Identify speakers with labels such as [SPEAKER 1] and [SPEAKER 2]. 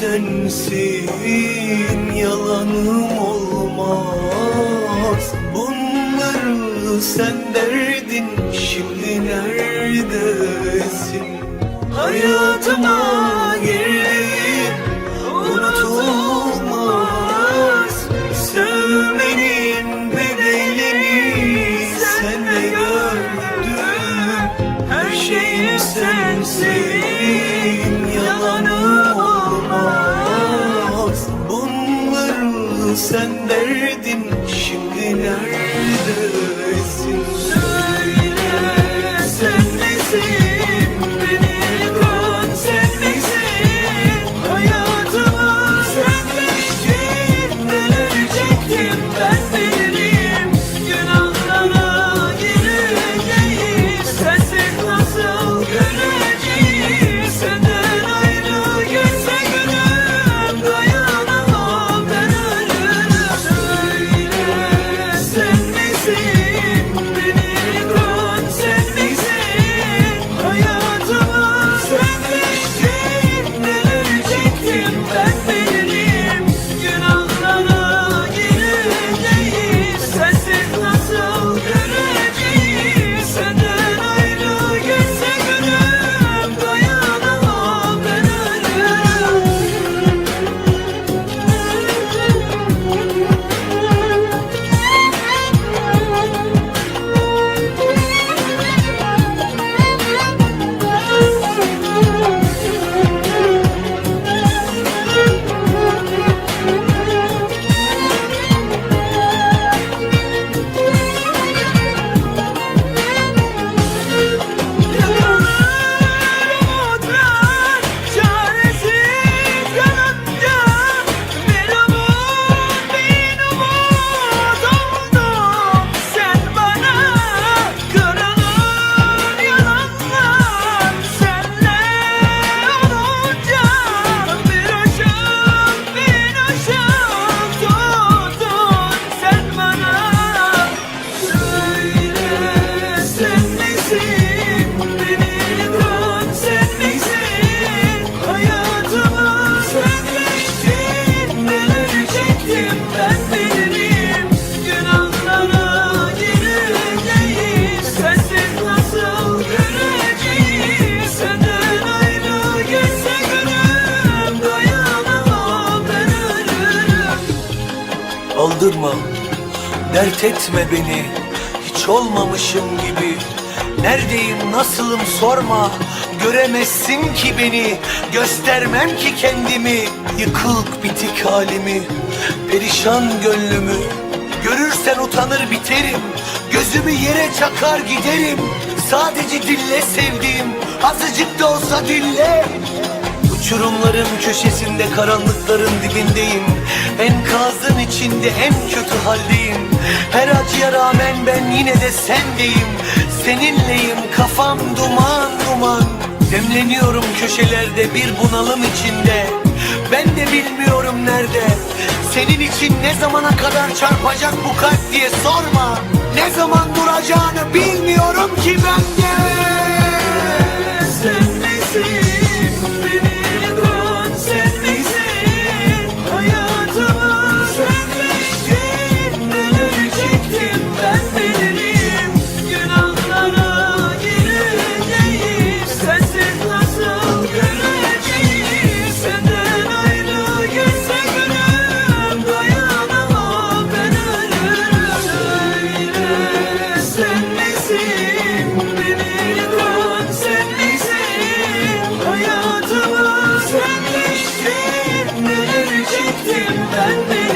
[SPEAKER 1] sensin Yalanım olmaz. Bunları sen derdin Şimdi neredesin? Hayatıma girdin Unutulmaz. Sevmenin bedelini Sen de gördüm Her şeyim sensin sen derdin Şimdi neredesin Aldırma Dert etme beni Hiç olmamışım gibi. Neredeyim nasılım sorma. Göremezsin ki beni Göstermem ki kendimi. Yıkık bitik halimi Perişan gönlümü. Görürsen utanır biterim Gözümü yere çakar giderim. Sadece dille sevdiğim Azıcık da olsa dinle Uçurumların köşesinde karanlıkların dibindeyim Enkazın içinde en kötü haldeyim. Her acıya rağmen ben yine de sendeyim. Seninleyim kafam duman duman. Demleniyorum köşelerde bir bunalım içinde. Ben de bilmiyorum nerede. Senin için ne zamana kadar çarpacak bu kalp diye sorma. Ne zaman duracağını bilmiyorum Sen